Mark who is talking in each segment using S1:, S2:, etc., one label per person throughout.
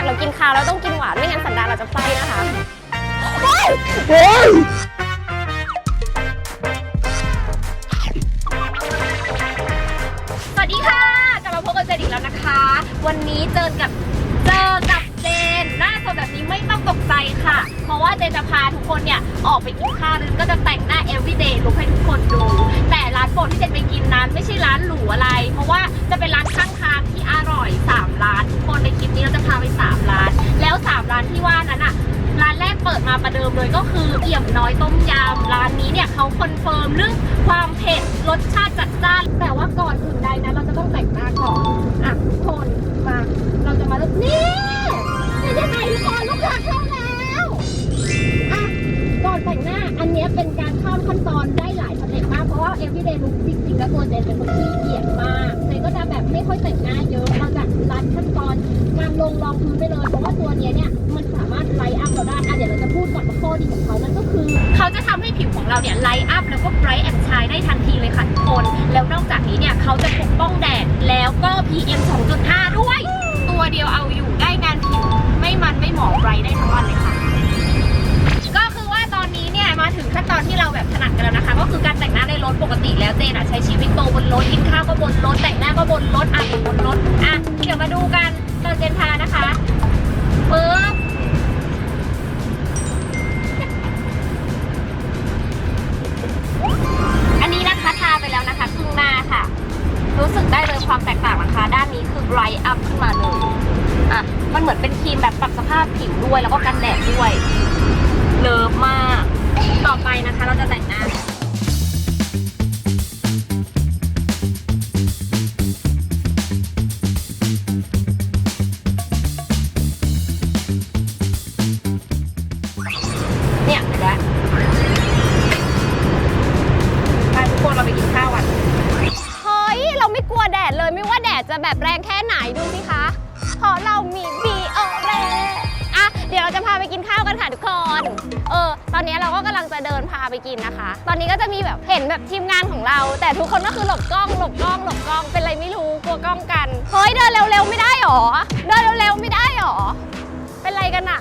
S1: จากเรากินข้าวเราต้องกินหวานไม่งั้นสันดานเราจะไฟนะคะสวัสดีค่ะ กลับมาพบกับเจนอีกแล้วนะคะ วันนี้เจอกับเจอกับเจนหน้า สดแบบนี้ไม่ต้องตกใจค่ะ เพราะว่าเจนจะพาทุกคนเนี่ยออกไปกินข้าวแล้วก็จะแต่งหน้า everyday ลุกให้ทุกคนดู แต่ร้านโปรดที่เจนไปกินนั้น ไม่ใช่ร้านหรูอะไร เพราะว่าจะเป็นร้านข้างทางที่อร่อย 3 ร้าน ทุกคนในคลิปนี้เราจะพาไป 3 ร้าน แล้ว 3 ร้านที่ว่านั้นอะร้านแรกเปิดมาประเดิมเลยก็คือเอี่ยมน้อยต้มยำร้านนี้เนี่ยเขาคอนเฟิร์มเรื่องความเผ็ดรสชาติจัดจ้านแต่ว่าก่อนอื่นใดนะเราจะต้องแต่งหน้าก่อนอะทุกคน เขาจะทำให้ผิวของเราเนี่ยไลท์อัพแล้วก็ bright and shine ได้ทันทีเลยค่ะทุกคน แล้วนอกจากนี้เนี่ยเขาจะปกป้องแดดแล้วก็ PM 2.5 ด้วย ตัวเดียวเอาอยู่ได้งานผิว ไม่มันไม่หมองไบรท์ได้ทั้งวันเลยค่ะ ก็คือว่าตอนนี้เนี่ยมาถึงขั้นตอนที่เราแบบถนัดกันแล้วนะคะ ก็คือการแต่งหน้าในรถปกติแล้วเจนอะใช้ชีวิตโตบนรถกินข้าวก็บนรถแต่งหน้าก็บนรถอ่านอยู่บนรถอะ จะแต่งหน้า จะพาไปกินข้าวกันค่ะทุกคน เออ ตอนนี้เราก็กำลังจะเดินพาไปกินนะคะ ตอนนี้ก็จะมีแบบเห็นแบบทีมงานของเรา แต่ทุกคนก็คือหลบกล้อง หลบกล้อง หลบกล้อง เป็นไรไม่รู้ กลัวกล้องกัน เฮ้ย เดินเร็วๆไม่ได้หรอ เดินเร็วๆไม่ได้หรอ เป็นไรกันอะ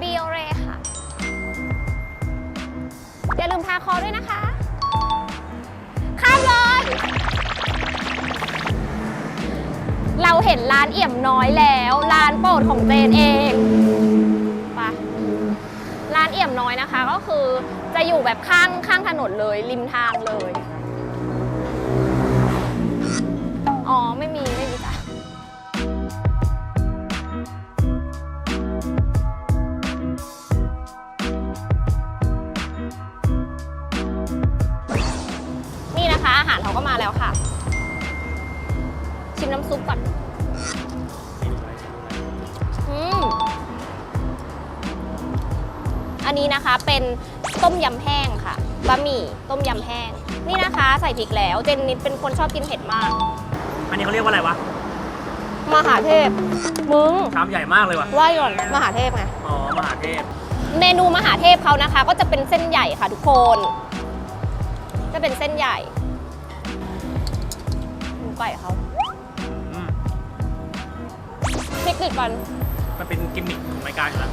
S1: บีโอเรค่ะ อย่าลืมทาคอด้วยนะคะ เห็นร้านเอี่ยมน้อยแล้ว ร้านโปรดของเจนเองไปะร้านเอี่ยมน้อยนะคะ ก็คือจะอยู่แบบข้างข้างถนนเลยริมทางเลย อันนี้นะคะเป็นต้มยำแห้งค่ะบะหมี่ต้มยำแห้ง นี่นะคะใส่พริกแล้วเจนนิดเป็นคนชอบกินเผ็ดมาก
S2: อันนี้เขาเรียกว่าอะไรวะ
S1: มหาเทพมึง
S2: ชามใหญ่มากเลยว่ะ
S1: ไหว่าก่อนมหาเทพไง
S2: อ๋อมหาเทพ
S1: เมนูมหาเทพเขานะคะ ก็จะเป็นเส้นใหญ่ค่ะทุกคน จะเป็นเส้นใหญ่ดูไก่เขา
S2: อืม
S1: พริกติดก่อน
S2: มันเป็นกิมมิคของรายการอยู่แล้ว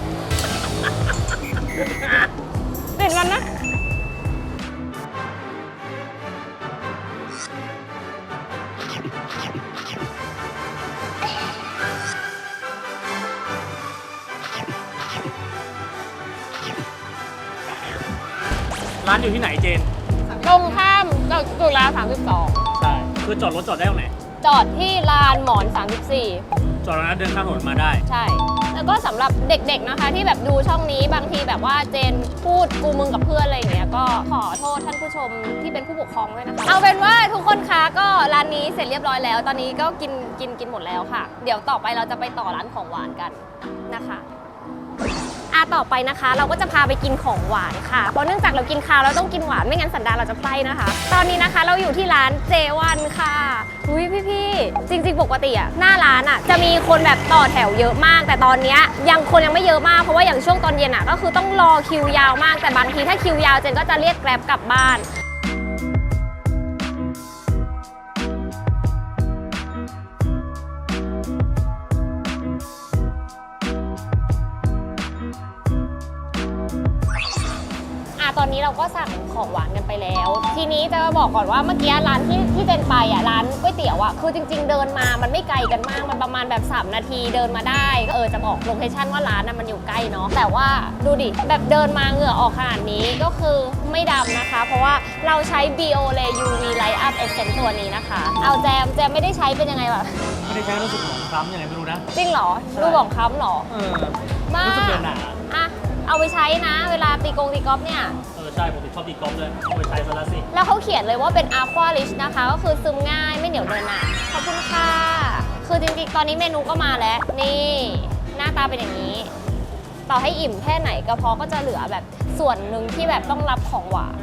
S1: ติดกันนะ
S2: ร้านอยู่ที่ไหนเจน
S1: ตรงข้ามจากจุฬา32
S2: ใช่ คือจอดรถจอดได้ตรงไหน
S1: จอดที่ลานหมอน 34
S2: จอดแล้เดินข้ามถนนมาได้
S1: ใช่ แล้วก็สำหรับเด็กๆนะคะ ที่แบบดูช่องนี้บางทีแบบว่าเจนพูดกูมึงกับเพื่อนอะไรอย่างเงี้ยก็ขอโทษท่านผู้ชมที่เป็นผู้ปกครองด้วยนะคะเอาเป็นว่าทุกคนคะก็ร้านนี้เสร็จเรียบร้อยแล้ว ตอนนี้ก็กินกินกินหมดแล้วค่ะ เดี๋ยวต่อไปเราจะไปต่อร้านของหวานกันนะคะ อาต่อไปนะคะ เราก็จะพาไปกินของหวานค่ะ เพราะเนื่องจากเรากินข้าวเราต้องกินหวานไม่งั้นสันดานเราจะไส้นะคะ ตอนนี้นะคะเราอยู่ที่ร้านเจวันค่ะอุ้ยพี่ๆจริง ๆ ปกติอะหน้าร้านอะจะมีคนแบบต่อแถวเยอะมาก แต่ตอนนี้ยยังคนยังไม่เยอะมากเพราะว่าอย่างช่วงตอนเย็นอะก็คือต้องรอคิวยาวมากแต่บางทีถ้าคิวยาวเจนก็จะเรียกแกร็บกลับบ้าน ทีนี้จะบอกก่อนว่าเมื่อกี้ร้านที่ที่เจนไปอะร้านก๋วยเตี๋ยวอะคือจริง ๆ เดินมามันไม่ไกลกันมากมันประมาณแบบ 3 นาทีเดินมาได้เออจะบอกโลเคชั่นว่าร้านน่ะมันอยู่ใกล้เนาะแต่ว่าดูดิแบบเดินมาเหงื่อออกขนาดนี้ก็คือไม่ดำนะคะ เพราะว่าเราใช้ Biole UV Light Up Essence ตัวนี้นะคะ เอาแจมแจมไม่ได้ใช้เป็นยังไงวะ
S2: ไม่ได้ใช้รู้สึกหมองคล้ำยังไงไม่รู้นะ
S1: จริงเหรอดูของค้ำเหรอ
S2: เออ
S1: มา
S2: รู้สึกเดินหนา
S1: อะ เอาไปใช้นะ เวลาตีกงตีกอล์ฟเนี่ย
S2: เออใช่ผมชอบตีกอล์ฟเลยเอาไปใช้ซะแล้วสิ
S1: แล้วเขาเขียนเลยว่าเป็น Aqua Rich นะคะ ก็คือซึมง่ายไม่เหนียวเนินหนะขอบคุณค่ะ คือจริงๆ ตอนนี้เมนูก็มาแล้ว นี่ หน้าตาเป็นอย่างนี้ ต่อให้อิ่มแค่ไหนกระเพาะก็จะเหลือแบบส่วนหนึ่งที่แบบต้องรับของหวาน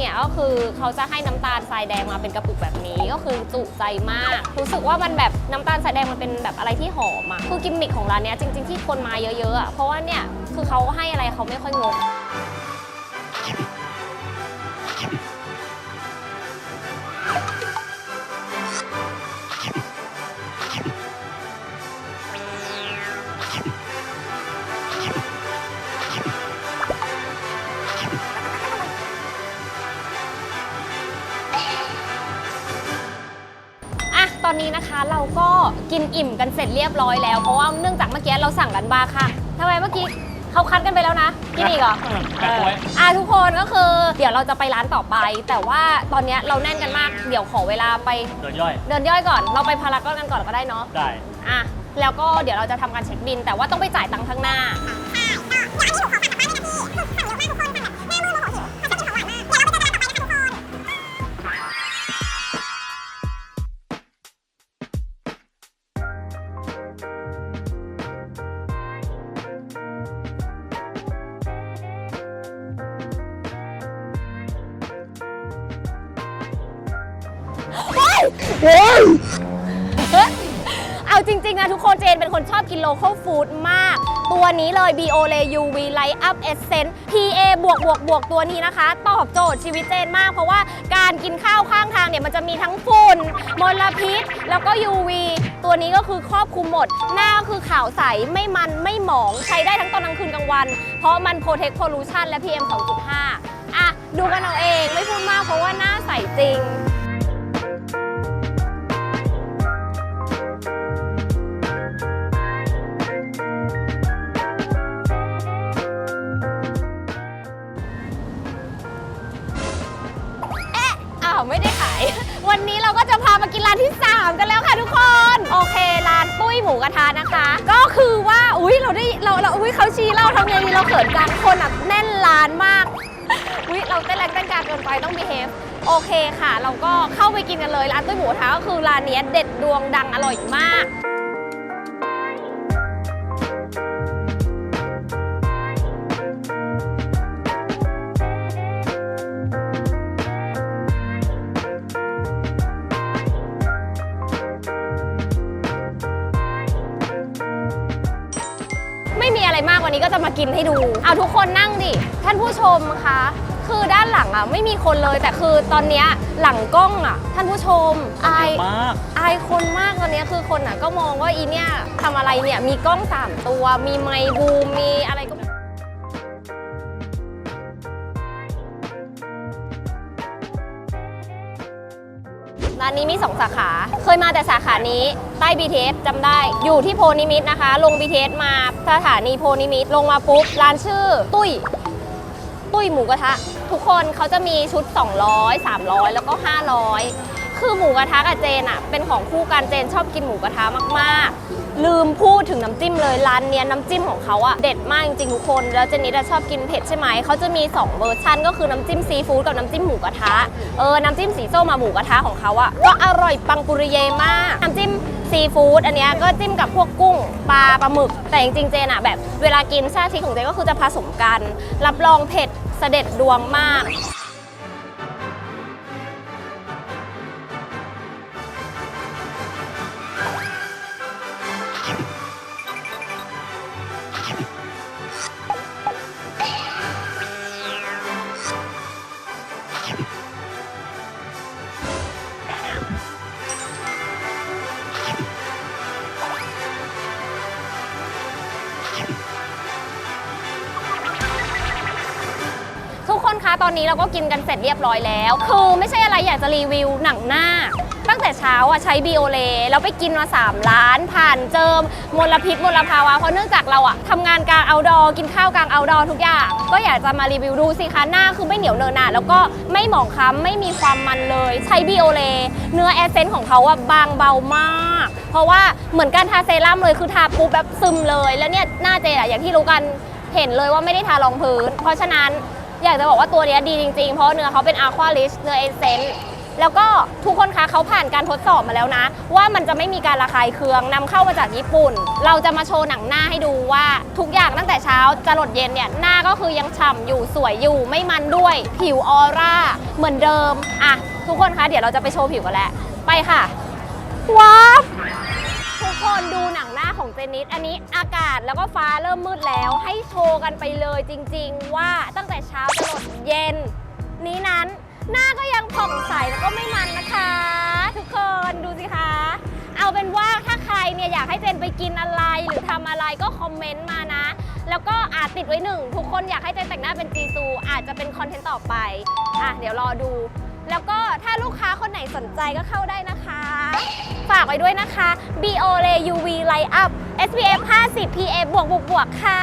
S1: เนี่ยก็คือเขาจะให้น้ำตาลทรายแดงมาเป็นกระปุกแบบนี้ก็คือจุใจมาก รู้สึกว่ามันแบบน้ำตาลทรายแดงมันเป็นแบบอะไรที่หอมอะคือกิมมิคของร้านเนี้ยจริง ๆที่คนมาเยอะๆอะเพราะว่าเนี่ยคือเขาให้อะไรเขาไม่ค่อยงง ก็กินอิ่มกันเสร็จเรียบร้อยแล้ว เพราะว่าเนื่องจากเมื่อกี้เราสั่งกันบาร์ค่ะทำไมเมื่อกี้เขาคัดกันไปแล้วนะกินอีกเหรอ
S2: แปะไว้
S1: อะทุกคนก็คือ เดี๋ยวเราจะไปร้านต่อไป แต่ว่าตอนเนี้ยเราแน่นกันมาก เดี๋ยวขอเวลาไป
S2: เดินย่อย
S1: เดินย่อยก่อน เราไปพารากอนกันก่อนก็ได้เนาะ
S2: ได้
S1: อะ แล้วก็เดี๋ยวเราจะทำการเช็คบิน แต่ว่าต้องไปจ่ายตังค์ข้างหน้า เอาจริง ๆ นะทุกคนเจนเป็นคนชอบกินโลเคอลฟู้ดมาก ตัวนี้เลย B O L E U V Light Up Essence PA บวกบวกบวกตัวนี้นะคะ ตอบโจทย์ชีวิตเจนมาก เพราะว่าการกินข้าวข้างทางเนี่ยมันจะมีทั้งฝุ่นมลพิษ แล้วก็ UV ตัวนี้ก็คือครอบคลุมหมด หน้าก็คือขาวใส ไม่มันไม่หมอง ใช้ได้ทั้งตอนกลางคืนกลางวัน เพราะมัน Protect Pollution และ PM 2.5 อะ ดูกันเอาเองไม่พูดมากเพราะว่าหน้าใสจริง ยเขาชี้เราทำไงดีเราเขินจังคนอะแน่นร้านมากอุ้ยเราเต้นแรงเต้นกลารเกินไปต้องมีเฮฟโอเคค่ะ เราก็เข้าไปกินกันเลยร้านตุ้ยหมูเท้าก็คือร้านเนี้ยเด็ดดวงดังอร่อยมาก ม่มีอะไรมากวันนี้ก็จะมากินให้ดู เอาทุกคนนั่งดิ ท่านผู้ชมคะ คือด้านหลังอะไม่มีคนเลยแต่คือตอนเนี้ยหลังกล้องอะ ท่านผู้ชมอาย
S2: มาก
S1: อายคนมากตอนเนี้ยคือคนอะก็มองว่าอีเนี่ยทำอะไรเนี่ยมีกล้อง3ตัวมีไมค์บูมมีอะไร ร้านนี้มี 2 สาขา เคยมาแต่สาขานี้ใต้ BTS จำได้ อยู่ที่โพนิมิตนะคะ ลง BTS มาสถานีโพนิมิตลงมาปุ๊บ ร้านชื่อ ตุ้ย ตุ้ยหมูกระทะ ทุกคนเขาจะมีชุด 200 300 แล้วก็ 500 คือหมูกระทะกับเจนอะเป็นของคู่กันเจนชอบกินหมูกระทะมากๆ ลืมพูดถึงน้ำจิ้มเลยร้านเนี้ยน้ำจิ้มของเขาอะเด็ดมากจริงๆทุกคนแล้วเจนนิดอะชอบกินเผ็ดใช่ไหมเขาจะมี 2 เวอร์ชันก็คือน้ำจิ้มซีฟู้ดกับน้ำจิ้มหมูกระทะเออน้ำจิ้มสีส้มมาหมูกระทะของเขาอะก็อร่อยปังปุริเยมากน้ำจิ้มซีฟู้ดอันเนี้ยก็จิ้มกับพวกกุ้งปลาปลาหมึก แต่จริงๆเจนอะแบบเวลากินชาติของเจนก็คือจะผสมกัน รับรองเผ็ดเสด็จดวงมาก ตอนนี้เราก็กินกันเสร็จเรียบร้อยแล้ว คือไม่ใช่อะไรอยากจะรีวิวหนังหน้า ตั้งแต่เช้าอะใช้บีโอเลแล้วไปกินมา3ล้าน ผ่านเจิมมลพิษมลภาวะ เพราะเนื่องจากเราอะทำงานกลางเอาดอกินข้าวกลางเอาดอทุกอย่าง ก็อยากจะมารีวิวดูสิคะหน้าคือไม่เหนียวเนินหนาแล้วก็ไม่หมองคล้ำไม่มีความมันเลยใช้บีโอเลเนื้อแอสเซนต์ของเขาอะบางเบามาก เพราะว่าเหมือนการทาเซรั่มเลยคือทาปุ๊บแบบซึมเลย แล้วเนี่ยหน้าเจนอะอย่างที่รู้กันเห็นเลยว่าไม่ได้ทารองพื้น เพราะฉะนั้น อยากจะบอกว่าตัวนี้ดีจริงๆ เพราะเนื้อเขาเป็นอะควาลิชเนื้อเอเซนต์แล้วก็ทุกคนคะเขาผ่านการทดสอบมาแล้วนะ ว่ามันจะไม่มีการระคายเคืองนำเข้ามาจากญี่ปุ่น เราจะมาโชว์หนังหน้าให้ดูว่าทุกอย่างตั้งแต่เช้าจะหลดเย็นเนี่ยหน้าก็คือยังฉ่ำอยู่สวยอยู่ไม่มันด้วย ผิวออร่าเหมือนเดิมอะทุกคนคะเดี๋ยวเราจะไปโชว์ผิวกันแล้วไปค่ะว้าวทุกคนดูหนังหน้า ของเจนิสอันนี้อากาศแล้วก็ฟ้าเริ่มมืดแล้ว ให้โชว์กันไปเลยจริง ๆ ว่าตั้งแต่เช้าจนดเย็น นี้นั้นหน้าก็ยังผ่องใสแล้วก็ไม่มันนะคะ ทุกคนดูสิคะ เอาเป็นว่าถ้าใครเนี่ยอยากให้เจนไปกินอะไรหรือทำอะไรก็คอมเมนต์มานะ แล้วก็อาจติดไว้หนึ่งทุกคนอยากให้เจนแต่งหน้าเป็นจีซูอาจจะเป็นคอนเทนต์ต่อไปอะเดี๋ยวรอดู แล้วก็ถ้าลูกค้าคนไหนสนใจก็เข้าได้นะคะ ฝากไว้ด้วยนะคะ BO l UV Light Up SPF 50 PA บวกบวกบวกค่ะ